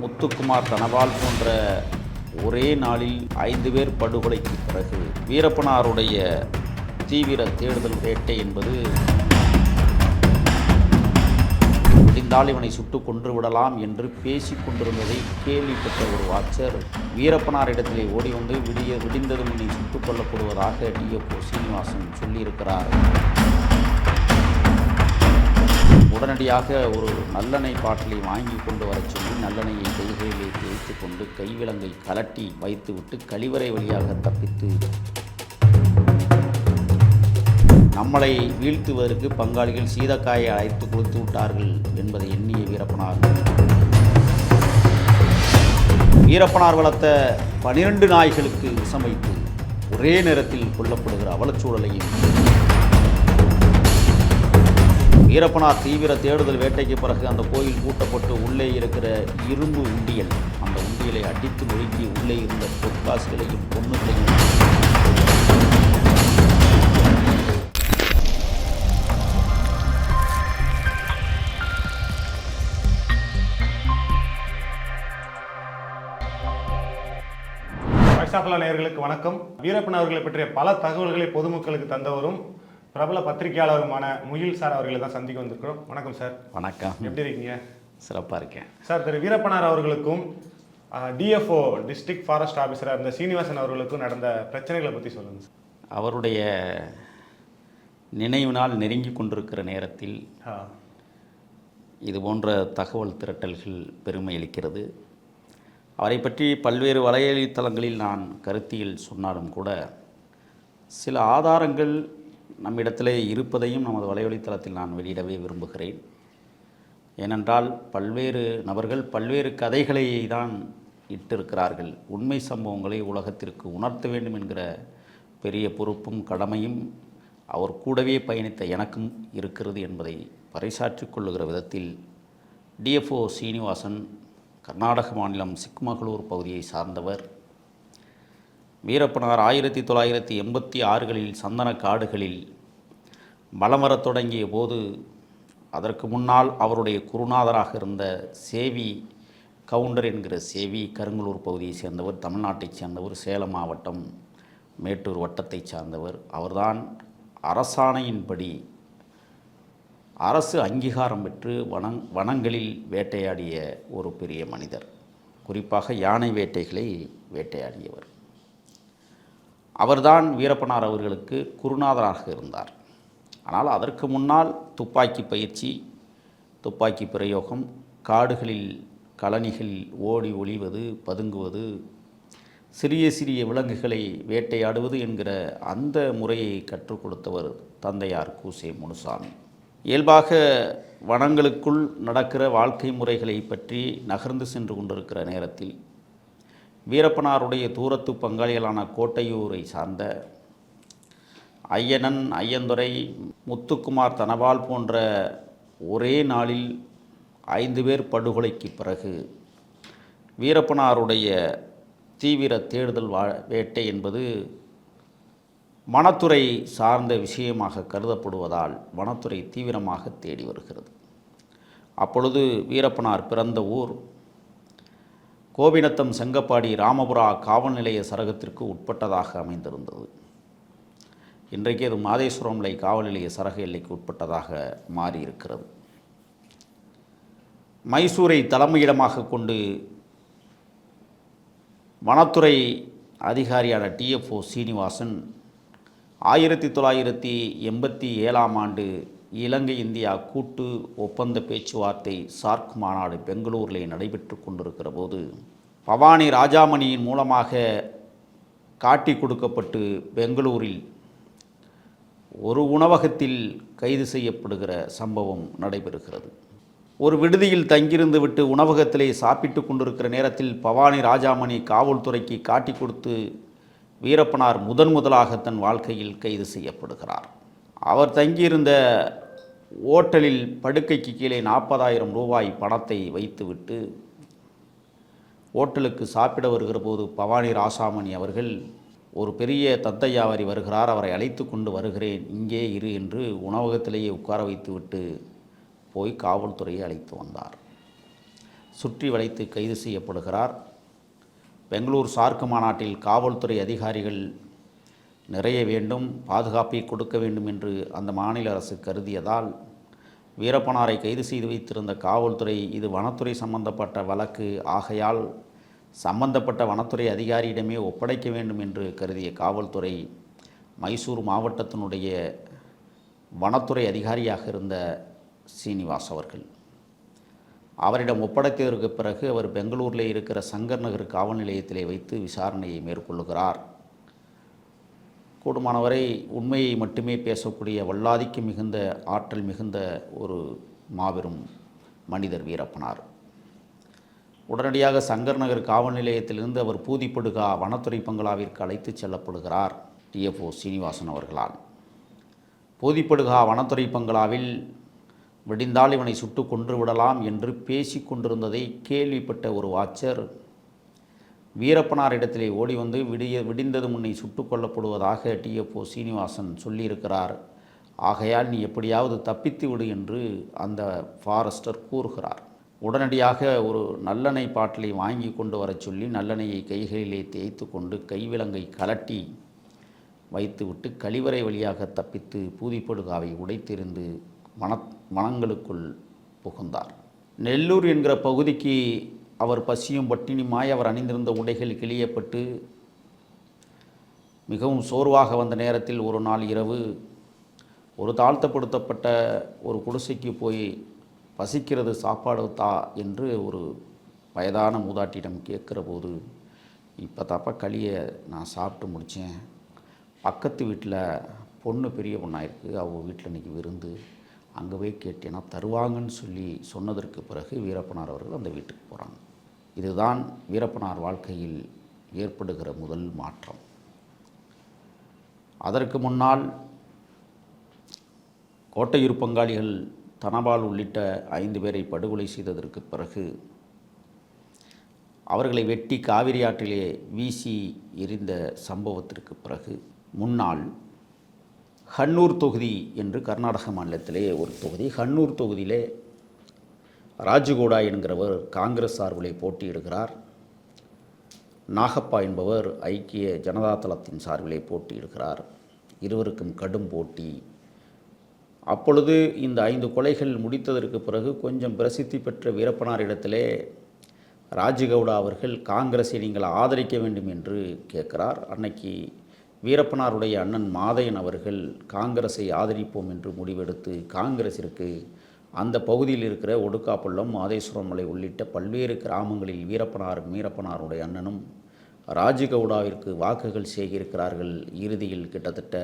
முத்துக்குமார் தனபால் போன்ற ஒரே நாளில் ஐந்து பேர் படுகொலைக்கு பிறகு வீரப்பனாருடைய தீவிர தேடுதல் வேட்டை என்பது முடிந்தால் இவனை சுட்டு கொன்று விடலாம் என்று பேசிக் கொண்டிருந்ததை கேள்விப்பட்ட ஒரு வாட்சர் வீரப்பனாரிடத்திலே ஓடி வந்து விடிய விடிந்ததும் இனி சுட்டுக் கொல்லப்படுவதாக டிஎப்ஓ சீனிவாசன் சொல்லியிருக்கிறார். உடனடியாக ஒரு நல்லெண்ணெய் பாட்டிலை வாங்கி கொண்டு வரச் சொல்லி நல்லெண்ணெயை கைகளிலே தேய்த்து கொண்டு கைவிலங்கை கலட்டி வைத்துவிட்டு கழிவறை வழியாக தப்பித்து நம்மளை வீழ்த்துவதற்கு பங்காளிகள் சீதக்காயை அழைத்து கொடுத்து விட்டார்கள் என்பதை எண்ணிய வீரப்பனார். வீரப்பனார் வளர்த்த பனிரெண்டு நாய்களுக்கு விஷம் வைத்து ஒரே நேரத்தில் கொல்லப்படுகிற அவலச்சூழலையும் வீரப்பனார் தீவிர தேடுதல் வேட்டைக்கு பிறகு அந்த கோயில் பூட்டப்பட்டு உள்ளே இருக்கிற இரும்பு உண்டியல். அந்த உண்டியலை அடித்து நொறுக்கி உள்ளே இருந்த பொற்காசுகளையும் பொண்ணுகளையும் வைசாஃபலா நேயர்களுக்கு வணக்கம். வீரப்பன் அவர்களை பற்றிய பல தகவல்களை பொதுமக்களுக்கு தந்தவரும் பிரபல பத்திரிகையாளருமான முகில் சார் அவர்களை தான் சந்திக்க வந்திருக்கிறோம். வணக்கம் சார். வணக்கம். எப்படி இருக்கீங்க? சிறப்பாக இருக்கேன். சார் திரு வீரப்பனார் அவர்களுக்கும் டிஎஃப்ஓ டிஸ்ட்ரிக்ட் ஃபாரஸ்ட் ஆஃபீஸராக இருந்த சீனிவாசன் அவர்களுக்கும் நடந்த பிரச்சனைகளை பற்றி சொல்லுங்க சார். அவருடைய நினைவு நாள் நெருங்கி கொண்டிருக்கிற நேரத்தில் இது போன்ற தகவல் திரட்டல்கள் பெருமை அளிக்கிறது. அவரை பற்றி பல்வேறு வலையளித்தளங்களில் நான் கருத்தியில் சொன்னாலும் கூட சில ஆதாரங்கள் நம்மிடத்திலே இருப்பதையும் நமது வலைவழித்தளத்தில் நான் வெளியிடவே விரும்புகிறேன். ஏனென்றால் பல்வேறு நபர்கள் பல்வேறு கதைகளை தான் இட்டிருக்கிறார்கள். உண்மை சம்பவங்களை உலகத்திற்கு உணர்த்த வேண்டும் என்கிற பெரிய பொறுப்பும் கடமையும் அவர் கூடவே பயணித்த எனக்கும் இருக்கிறது என்பதை பறைசாற்றிக் கொள்ளுகிற விதத்தில் டிஎஃப்ஓ சீனிவாசன் கர்நாடக மாநிலம் சிக்மகளூர் பகுதியை சார்ந்தவர் வீரப்பனார் ஆயிரத்தி தொள்ளாயிரத்தி எண்பத்தி ஆறுகளில் சந்தன காடுகளில் வலம் வரத் தொடங்கிய போது அதற்கு முன்னால் அவருடைய குருநாதராக இருந்த சேவி கவுண்டர் என்கிற சேவி கருங்கலூர் பகுதியை சேர்ந்தவர் தமிழ்நாட்டைச் சேர்ந்தவர் சேலம் மாவட்டம் மேட்டூர் வட்டத்தைச் சார்ந்தவர். அவர்தான் அரசாணையின்படி அரசு அங்கீகாரம் பெற்று வனங் வனங்களில் வேட்டையாடிய ஒரு பெரிய மனிதர். குறிப்பாக யானை வேட்டைகளை வேட்டையாடியவர். அவர்தான் வீரப்பனார் அவர்களுக்கு குருநாதராக இருந்தார். ஆனால் அதற்கு முன்னால் துப்பாக்கி பயிற்சி துப்பாக்கி பிரயோகம் காடுகளில் கழனிகள் ஓடி ஒளிவது பதுங்குவது சிறிய சிறிய விலங்குகளை வேட்டையாடுவது என்கிற அந்த முறையை கற்றுக் கொடுத்தவர் தந்தையார் கூசே முனுசாமி. இயல்பாக வனங்களுக்குள் நடக்கிற வாழ்க்கை முறைகளை பற்றி நகர்ந்து சென்று கொண்டிருக்கிற நேரத்தில் வீரப்பனாருடைய தூரத்து பங்காளிகளான கோட்டையூரை சார்ந்த ஐயனன் ஐயந்துரை முத்துக்குமார் தனபால் போன்ற ஒரே நாளில் ஐந்து பேர் படுகொலைக்கு பிறகு வீரப்பனாருடைய தீவிர தேடுதல் வா வேட்டை என்பது வனத்துறை சார்ந்த விஷயமாக கருதப்படுவதால் வனத்துறை தீவிரமாக தேடி வருகிறது. அப்பொழுது வீரப்பனார் பிறந்த ஊர் கோபிநத்தம் செங்கப்பாடி ராமபுரா காவல் நிலைய சரகத்திற்கு உட்பட்டதாக அமைந்திருந்தது. இன்றைக்கு அது மாதேஸ்வரம் நிலை காவல் நிலைய சரக எல்லைக்கு உட்பட்டதாக மாறியிருக்கிறது. மைசூரை தலைமையிடமாக கொண்டு வனத்துறை அதிகாரியான டிஎஃப்ஓ சீனிவாசன் ஆயிரத்தி தொள்ளாயிரத்தி எண்பத்தி ஏழாம் ஆண்டு இலங்கை இந்தியா கூட்டு ஒப்பந்த பேச்சுவார்த்தை சார்க் மாநாடு பெங்களூரில் நடைபெற்று கொண்டிருக்கிற போது பவானி ராஜாமணியின் மூலமாக காட்டி கொடுக்கப்பட்டு பெங்களூரில் ஒரு உணவகத்தில் கைது செய்யப்படுகிற சம்பவம் நடைபெறுகிறது. ஒரு விடுதியில் தங்கியிருந்து விட்டு உணவகத்திலே சாப்பிட்டு கொண்டிருக்கிற நேரத்தில் பவானி ராஜாமணி காவல்துறைக்கு காட்டி கொடுத்து வீரப்பனார் முதன் முதலாக தன் வாழ்க்கையில் கைது செய்யப்படுகிறார். அவர் தங்கியிருந்த ஓட்டலில் படுக்கைக்கு கீழே நாற்பதாயிரம் ரூபாய் பணத்தை வைத்துவிட்டு ஓட்டலுக்கு சாப்பிட வருகிற போது பவானி ராசாமணி அவர்கள் ஒரு பெரிய தத்தையாவரி வருகிறார் அவரை அழைத்து கொண்டு வருகிறேன் இங்கே இரு என்று உணவகத்திலேயே உட்கார வைத்துவிட்டு போய் காவல்துறையை அழைத்து வந்தார். சுற்றி வளைத்து கைது செய்யப்படுகிறார். பெங்களூர் சார்க்கு மாநாட்டில் காவல்துறை அதிகாரிகள் நிறைய வேண்டும் பாதுகாப்பை கொடுக்க வேண்டும் என்று அந்த மாநில அரசு கருதியதால் வீரப்பனாரை கைது செய்து வைத்திருந்த காவல்துறை இது வனத்துறை சம்பந்தப்பட்ட வழக்கு. ஆகையால் சம்பந்தப்பட்ட வனத்துறை அதிகாரியிடமே ஒப்படைக்க வேண்டும் என்று கருதிய காவல்துறை மைசூர் மாவட்டத்தினுடைய வனத்துறை அதிகாரியாக இருந்த சீனிவாஸ் அவர்கள். அவரிடம் ஒப்படைத்ததற்கு பிறகு அவர் பெங்களூரில் இருக்கிற சங்கர் நகர் காவல் நிலையத்திலே வைத்து விசாரணையை மேற்கொள்ளுகிறார். கூடுமானவரை உண்மையை மட்டுமே பேசக்கூடிய வல்லாதிக்கு மிகுந்த ஆற்றல் மிகுந்த ஒரு மாபெரும் மனிதர் வீரப்பனார். உடனடியாக சங்கர் நகர் காவல் நிலையத்திலிருந்து அவர் பூதிப்படுகா வனத்துறை பங்களாவிற்கு அழைத்து செல்லப்படுகிறார் டிஎஃப்ஓ சீனிவாசன் அவர்களால். பூதிப்படுகா வனத்துறை பங்களாவில் விடிந்தால் இவனை சுட்டு கொன்று விடலாம் என்று பேசிக் கொண்டிருந்ததை கேள்விப்பட்ட ஒரு வீரப்பனார் இடத்திலே ஓடி வந்து விடிய விடிந்தது முன்னை சுட்டு கொல்லப்படுவதாக டிஎஃப்ஓ சீனிவாசன் சொல்லியிருக்கிறார். ஆகையால் நீ எப்படியாவது தப்பித்து விடு என்று அந்த ஃபாரஸ்டர் கூறுகிறார். உடனடியாக ஒரு நல்லெண்ணெய் பாட்டிலை வாங்கி கொண்டு வரச் சொல்லி நல்லெண்ணெயை கைகளிலே தேய்த்து கொண்டு கைவிலங்கை கலட்டி வைத்துவிட்டு கழிவறை வழியாக தப்பித்து பூதிப்படுகாவை உடைத்திருந்து மன மனங்களுக்குள் புகுந்தார். நெல்லூர் என்கிற பகுதிக்கு அவர் பசியும் பட்டினியுமாய் அவர் அணிந்திருந்த உடைகள் கிழியப்பட்டு மிகவும் சோர்வாக வந்த நேரத்தில் ஒரு நாள் இரவு ஒரு தாழ்த்தப்படுத்தப்பட்ட ஒரு குடிசைக்கு போய் பசிக்கிறது சாப்பாடு தா என்று ஒரு வயதான மூதாட்டியிடம் கேட்குற போது இப்போ தப்பா களியை நான் சாப்பிட்டு முடித்தேன் பக்கத்து வீட்டில் பொண்ணு பெரிய பொண்ணாக இருக்குது அவங்க வீட்டில் இன்றைக்கி விருந்து. அங்கே போய் கேட்டேன்னா தருவாங்கன்னு சொல்லி சொன்னதற்கு பிறகு வீரப்பனார் அவர்கள் அந்த வீட்டுக்கு போகிறாங்க இதுதான் வீரப்பனார் வாழ்க்கையில் ஏற்படுகிற முதல் மாற்றம். அதற்கு முன்னால் கோட்டையூர் பங்காளிகள் தனபால் உள்ளிட்ட ஐந்து பேரை படுகொலை செய்ததற்கு பிறகு அவர்களை வெட்டி காவிரி ஆற்றிலே வீசி எரிந்த சம்பவத்திற்கு பிறகு முன்னாள் ஹன்னூர் தொகுதி என்று கர்நாடக மாநிலத்திலே ஒரு தொகுதி. ஹன்னூர் தொகுதியிலே ராஜகோடா என்கிறவர் காங்கிரஸ் சார்பிலே போட்டியிடுகிறார். நாகப்பா என்பவர் ஐக்கிய ஜனதா தளத்தின் சார்பிலே போட்டியிடுகிறார். இருவருக்கும் கடும் போட்டி. அப்பொழுது இந்த ஐந்து கொலைகள் முடித்ததற்கு பிறகு கொஞ்சம் பிரசித்தி பெற்ற வீரப்பனார் இடத்திலே ராஜகவுடா அவர்கள் காங்கிரஸை நீங்கள் ஆதரிக்க வேண்டும் என்று கேட்கிறார். அன்னைக்கு வீரப்பனாருடைய அண்ணன் மாதையன் அவர்கள் காங்கிரஸை ஆதரிப்போம் என்று முடிவெடுத்து காங்கிரஸிற்கு அந்த பகுதியில் இருக்கிற ஒடுக்காப்பள்ளம் மாதேஸ்வரம் மலை உள்ளிட்ட பல்வேறு கிராமங்களில் வீரப்பனார் மீரப்பனாருடைய அண்ணனும் ராஜகவுடாவிற்கு வாக்குகள் சேகரிக்கிறார்கள். இறுதியில் கிட்டத்தட்ட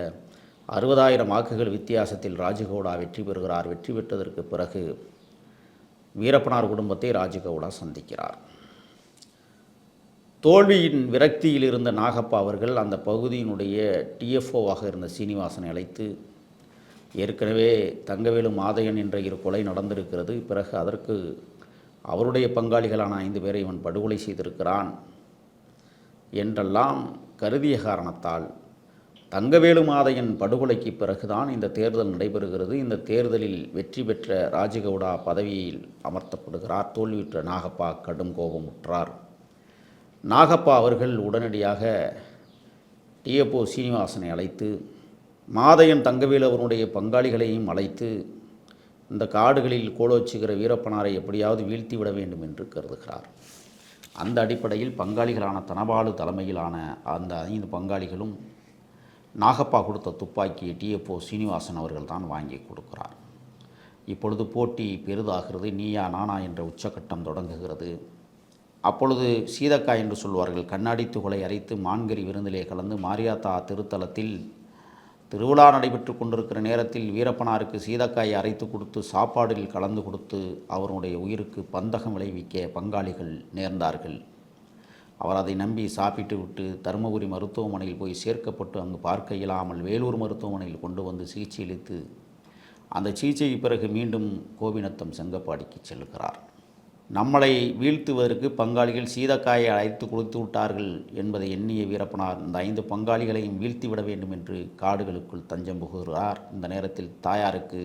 அறுபதாயிரம் வாக்குகள் வித்தியாசத்தில் ராஜகவுடா வெற்றி பெறுகிறார். வெற்றி பெற்றதற்கு பிறகு வீரப்பனார் குடும்பத்தை ராஜகவுடா சந்திக்கிறார். தோல்வியின் விரக்தியில் இருந்த நாகப்பா அவர்கள் அந்த பகுதியினுடைய டிஎஃப்ஓவாக இருந்த சீனிவாசனை அழைத்து ஏற்கனவே தங்கவேலு மாதையன் என்ற இரு கொலை நடந்திருக்கிறது. பிறகு அதற்கு அவருடைய பங்காளிகளான ஐந்து பேரை இவன் படுகொலை செய்திருக்கிறான் என்றெல்லாம் கருதிய காரணத்தால் தங்கவேலு மாதையன் படுகொலைக்கு பிறகுதான் இந்த தேர்தல் நடைபெறுகிறது. இந்த தேர்தலில் வெற்றி பெற்ற ராஜகவுடா பதவியில் அமர்த்தப்படுகிறார். தோல்வியுற்ற நாகப்பா கடும் கோபமுற்றார். நாகப்பா அவர்கள் உடனடியாக டிஎப்ஓ சீனிவாசனை அழைத்து மாதையன் தங்கவேல் அவருடைய பங்காளிகளையும் அழைத்து இந்த காடுகளில் கோலோச்சுகிற வீரப்பனாரை எப்படியாவது வீழ்த்தி விட வேண்டும் என்று கருதுகிறார். அந்த அடிப்படையில் பங்காளிகளான தனபாலு தலைமையிலான அந்த ஐந்து பங்காளிகளும் நாகப்பா கொடுத்த துப்பாக்கியை டிஎப்ஓ சீனிவாசன் அவர்கள் தான் வாங்கி கொடுக்கிறார். இப்பொழுது போட்டி பெரிதாகிறது நீயா நானா என்ற உச்சக்கட்டம் தொடங்குகிறது. அப்பொழுது சீதக்கா என்று சொல்வார்கள் கண்ணாடி துகளை அரைத்து மான்கறி விருந்திலே கலந்து மாரியாத்தா திருத்தலத்தில் திருவிழா நடைபெற்று கொண்டிருக்கிற நேரத்தில் வீரப்பனாருக்கு சீதக்காயை அரைத்து கொடுத்து சாப்பாடில் கலந்து கொடுத்து அவருடைய உயிருக்கு பந்தகம் விளைவிக்க பங்காளிகள் நேர்ந்தார்கள். அவர் அதை நம்பி சாப்பிட்டு விட்டு தருமபுரி மருத்துவமனையில் போய் சேர்க்கப்பட்டு அங்கு பார்க்க இயலாமல் வேலூர் மருத்துவமனையில் கொண்டு வந்து சிகிச்சை அளித்து அந்த சிகிச்சைக்கு பிறகு மீண்டும் கோபிநத்தம் செங்கப்பாடிக்கு செல்கிறார். நம்மளை வீழ்த்துவதற்கு பங்காளிகள் சீதக்காயை அழைத்து கொடுத்து விட்டார்கள் என்பதை எண்ணிய வீரப்பனார் இந்த ஐந்து பங்காளிகளையும் வீழ்த்திவிட வேண்டும் என்று காடுகளுக்குள் தஞ்சம் புகுகிறார். இந்த நேரத்தில் தாயாருக்கு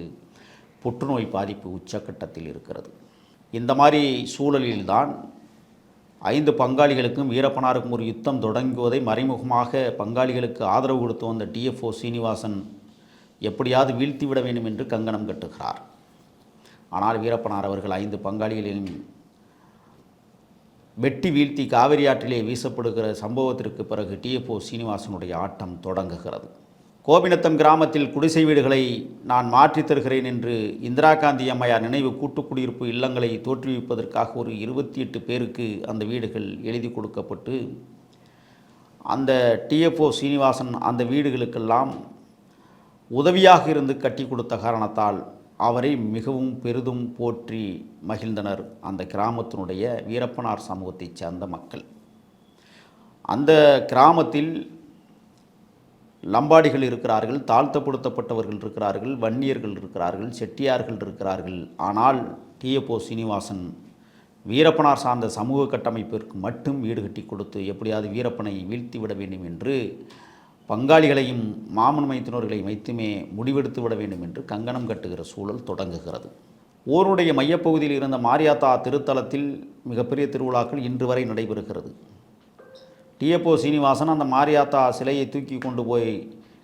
புற்றுநோய் பாதிப்பு உச்சக்கட்டத்தில் இருக்கிறது. இந்த மாதிரி சூழலில்தான் ஐந்து பங்காளிகளுக்கும் வீரப்பனாருக்கும் ஒரு யுத்தம் தொடங்குவதை மறைமுகமாக பங்காளிகளுக்கு ஆதரவு கொடுத்து வந்த டிஎஃப்ஓ சீனிவாசன் எப்படியாவது வீழ்த்திவிட வேண்டும் என்று கங்கணம் கட்டுகிறார். ஆனால் வீரப்பனார் அவர்கள் ஐந்து பங்காளிகளையும் வெட்டி வீழ்த்தி காவிரி ஆற்றிலே வீசப்படுகிற சம்பவத்திற்கு பிறகு டிஎஃப்ஓ சீனிவாசனுடைய ஆட்டம் தொடங்குகிறது. கோபிநத்தம் கிராமத்தில் குடிசை வீடுகளை நான் மாற்றித் தருகிறேன் என்று இந்திரா காந்தி அம்மையார் நினைவு கூட்டுக்குடியிருப்பு இல்லங்களை தோற்றுவிப்பதற்காக ஒரு இருபத்தி எட்டு பேருக்கு அந்த வீடுகள் எழுதி கொடுக்கப்பட்டு அந்த டிஎஃப்ஓ சீனிவாசன் அந்த வீடுகளுக்கெல்லாம் உதவியாக இருந்து கட்டி கொடுத்த காரணத்தால் அவரை மிகவும் பெரிதும் போற்றி மகிழ்ந்தனர் அந்த கிராமத்தினுடைய வீரப்பனார் சமூகத்தைச் சேர்ந்த மக்கள். அந்த கிராமத்தில் லம்பாடிகள் இருக்கிறார்கள் தாழ்த்தப்படுத்தப்பட்டவர்கள் இருக்கிறார்கள் வன்னியர்கள் இருக்கிறார்கள் செட்டியார்கள் இருக்கிறார்கள். ஆனால் டிஎப்போ சீனிவாசன் வீரப்பனார் சார்ந்த சமூக கட்டமைப்பிற்கு மட்டும் வீடு கட்டி கொடுத்து எப்படியாவது வீரப்பனை வீழ்த்தி விட வேண்டும் என்று பங்காளிகளையும் மாமன் மைத்தினர்களை வைத்துமே முடிவெடுத்து விட வேண்டும் என்று கங்கணம் கட்டுகிற சூழல் தொடங்குகிறது. ஊருடைய மையப்பகுதியில் இருந்த மாரியாத்தா திருத்தலத்தில் மிகப்பெரிய திருவிழாக்கள் இன்று வரை நடைபெறுகிறது. டிஎப்ஓ சீனிவாசன் அந்த மாரியாத்தா சிலையை தூக்கி கொண்டு போய்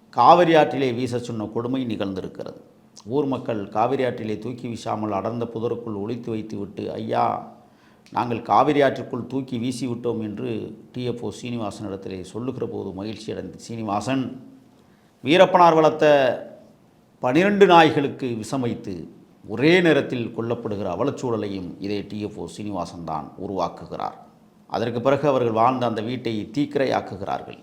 காவிரி ஆற்றிலே வீச சொன்ன கொடுமை நிகழ்ந்திருக்கிறது. ஊர் மக்கள் காவிரி ஆற்றிலே தூக்கி வீசாமல் அடர்ந்த புதருக்குள் ஒளித்து வைத்துவிட்டு ஐயா நாங்கள் காவிரி ஆற்றிற்குள் தூக்கி வீசி விட்டோம் என்று டிஎஃப்ஓ சீனிவாசனிடத்திலே சொல்லுகிற போது மகிழ்ச்சி அடைந்த சீனிவாசன் வீரப்பனார் வளர்த்த பனிரெண்டு நாய்களுக்கு விஷம் வைத்து ஒரே நேரத்தில் கொல்லப்படுகிற அவலச்சூழலையும் இதே டிஎஃப்ஓ சீனிவாசன் தான் உருவாக்குகிறார். அதற்கு பிறகு அவர்கள் வாழ்ந்த அந்த வீட்டை தீக்கிரையாக்குகிறார்கள்.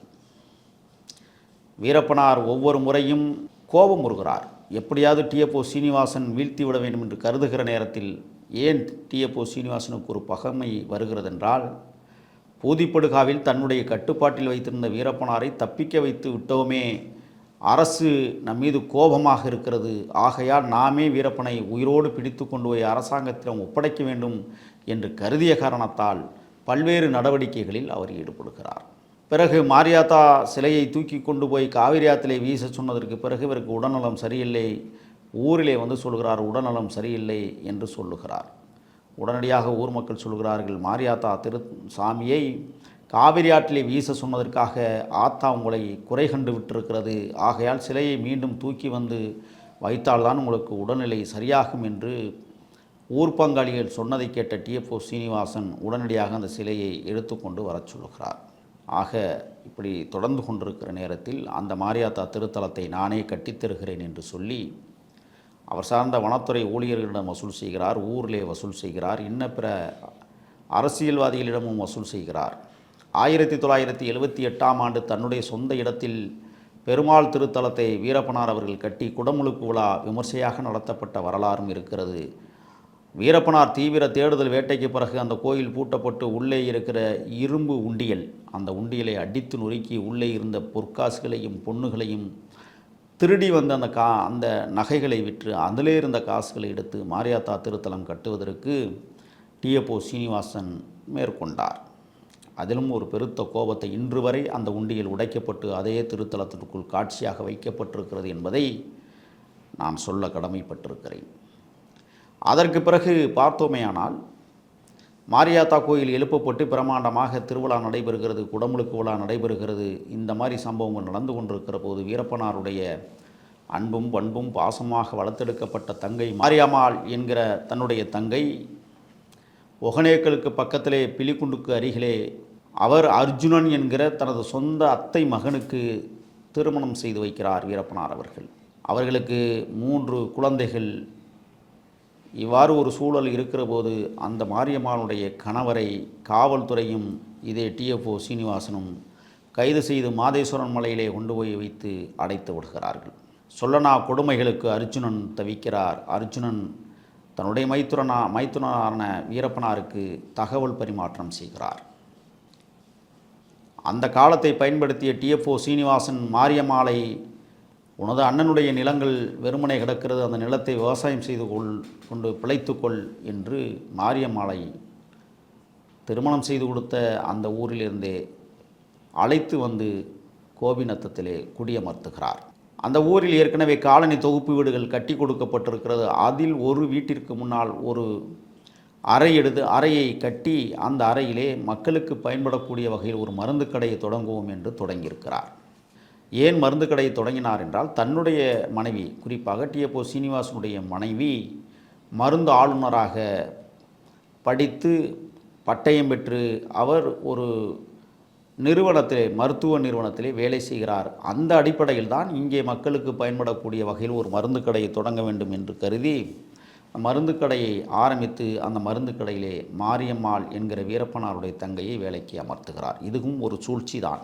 வீரப்பனார் ஒவ்வொரு முறையும் கோபம் உறுகிறார் எப்படியாவது டிஎஃப்ஓ சீனிவாசன் வீழ்த்தி விட வேண்டும் என்று கருதுகிற நேரத்தில் ஏன் டிஎப்ஓ சீனிவாசனுக்கு ஒரு பகமை வருகிறதென்றால் பூதிப்படுகாவில் தன்னுடைய கட்டுப்பாட்டில் வைத்திருந்த வீரப்பனாரை தப்பிக்க வைத்து விட்டோமே அரசு நம் மீது கோபமாக இருக்கிறது. ஆகையால் நாமே வீரப்பனை உயிரோடு பிடித்து கொண்டு போய் அரசாங்கத்திடம் ஒப்படைக்க வேண்டும் என்று கருதிய காரணத்தால் பல்வேறு நடவடிக்கைகளில் அவர் ஈடுபடுகிறார். பிறகு மாரியாத்தா சிலையை தூக்கி கொண்டு போய் காவிரி ஆற்றிலே வீச சொன்னதற்கு பிறகு இவருக்கு உடல்நலம் சரியில்லை. ஊரிலே வந்து சொல்கிறார் உடல்நலம் சரியில்லை என்று சொல்லுகிறார். உடனடியாக ஊர் மக்கள் சொல்கிறார்கள் மாரியாத்தா திரு சாமியை காவிரி ஆற்றிலே வீச சொன்னதற்காக ஆத்தா உங்களை குறை கண்டு விட்டிருக்கிறது. ஆகையால் சிலையை மீண்டும் தூக்கி வந்து வைத்தால்தான் உங்களுக்கு உடல்நிலை சரியாகும் என்று ஊர் பங்காளிகள் சொன்னதை கேட்ட டிஎஃப்ஓ சீனிவாசன் உடனடியாக அந்த சிலையை எடுத்துக்கொண்டு வரச் சொல்லுகிறார். ஆக இப்படி தொடர்ந்து கொண்டிருக்கிற நேரத்தில் அந்த மாரியாத்தா திருத்தலத்தை நானே கட்டித்தருகிறேன் என்று சொல்லி அவர் சார்ந்த வனத்துறை ஊழியர்களிடம் வசூல் செய்கிறார் ஊரிலே வசூல் செய்கிறார் இன்ன பிற அரசியல்வாதிகளிடமும் வசூல் செய்கிறார். ஆயிரத்தி தொள்ளாயிரத்தி எழுபத்தி எட்டாம் ஆண்டு தன்னுடைய சொந்த இடத்தில் பெருமாள் திருத்தலத்தை வீரப்பனார் அவர்கள் கட்டி குடமுழுக்கு விழா விமர்சையாக நடத்தப்பட்ட வரலாறும் இருக்கிறது. வீரப்பனார் தீவிர தேடுதல் வேட்டைக்கு பிறகு அந்த கோயில் பூட்டப்பட்டு உள்ளே இருக்கிற இரும்பு உண்டியல் அந்த உண்டியலை அடித்து நொறுக்கி உள்ளே இருந்த பொற்காசுகளையும் பொண்ணுகளையும் திருடி வந்த அந்த கா அந்த நகைகளை விற்று அதிலே இருந்த காசுகளை எடுத்து மாரியாத்தா திருத்தலம் கட்டுவதற்கு டிஎப்ஓ சீனிவாசன் மேற்கொண்டார். அதிலும் ஒரு பெருத்த கோபத்தை இன்று வரை அந்த உண்டியில் உடைக்கப்பட்டு அதே திருத்தலத்திற்குள் காட்சியாக வைக்கப்பட்டிருக்கிறது என்பதை நான் சொல்ல கடமைப்பட்டிருக்கிறேன். அதற்கு பிறகு பார்த்தோமேயானால் மாரியாத்தா கோயில் எழுப்பப்பட்டு பிரமாண்டமாக திருவிழா நடைபெறுகிறது குடமுழுக்கு விழா நடைபெறுகிறது. இந்த மாதிரி சம்பவங்கள் நடந்து கொண்டிருக்கிற போது வீரப்பனாருடைய அன்பும் பண்பும் பாசமாக வளர்த்தெடுக்கப்பட்ட தங்கை மாரியம்மாள் என்கிற தன்னுடைய தங்கை ஒகனேக்கலுக்கு பக்கத்திலே பிலிக்குண்டுக்கு அருகிலே அவர் அர்ஜுனன் என்கிற தனது சொந்த அத்தை மகனுக்கு திருமணம் செய்து வைக்கிறார் வீரப்பனார் அவர்கள். அவர்களுக்கு மூன்று குழந்தைகள் இவ்வாறு ஒரு சூழல் இருக்கிற போது அந்த மாரியம்மாளுடைய கணவரை காவல்துறையும் இதே டிஎஃப்ஓ சீனிவாசனும் கைது செய்து மாதேஸ்வரன் மலையிலே கொண்டு போய் வைத்து அடைத்து விடுகிறார்கள். சொல்லனா கொடுமைகளுக்கு அர்ஜுனன் தவிக்கிறார். அர்ஜுனன் தன்னுடைய மைத்துரனா மைத்துனரான வீரப்பனாருக்கு தகவல் பரிமாற்றம் செய்கிறார். அந்த காலத்தை பயன்படுத்திய டிஎஃப்ஓ சீனிவாசன் மாரியம்மாளை உனது அண்ணனுடைய நிலங்கள் வெறுமனை கிடக்கிறது அந்த நிலத்தை விவசாயம் செய்து கொள் கொண்டு பிழைத்துக்கொள் என்று மாரியம்மாளை திருமணம் செய்து கொடுத்த அந்த ஊரிலிருந்தே அழைத்து வந்து கோபிநத்தத்திலே குடியமர்த்துகிறார். அந்த ஊரில் ஏற்கனவே காலனி தொகுப்பு வீடுகள் கட்டி கொடுக்கப்பட்டிருக்கிறது. அதில் ஒரு வீட்டிற்கு முன்னால் ஒரு அறை எடுத்து அறையை கட்டி அந்த அறையிலே மக்களுக்கு பயன்படக்கூடிய வகையில் ஒரு மருந்து கடையை தொடங்குவோம் என்று தொடங்கியிருக்கிறார். ஏன் மருந்து கடையை தொடங்கினார் என்றால் தன்னுடைய மனைவி குறிப்பாக டிஎப்ஓ சீனிவாசனுடைய மனைவி மருந்து ஆளுநராக படித்து பட்டயம் பெற்று அவர் ஒரு நிறுவனத்திலே மருத்துவ நிறுவனத்திலே வேலை செய்கிறார். அந்த அடிப்படையில் தான் இங்கே மக்களுக்கு பயன்படக்கூடிய வகையில் ஒரு மருந்து கடையை தொடங்க வேண்டும் என்று கருதி மருந்து கடையை ஆரம்பித்து அந்த மருந்து கடையிலே மாரியம்மாள் என்கிற வீரப்பனாருடைய தங்கையை வேலைக்கு அமர்த்துகிறார். இதுவும் ஒரு சூழ்ச்சி தான்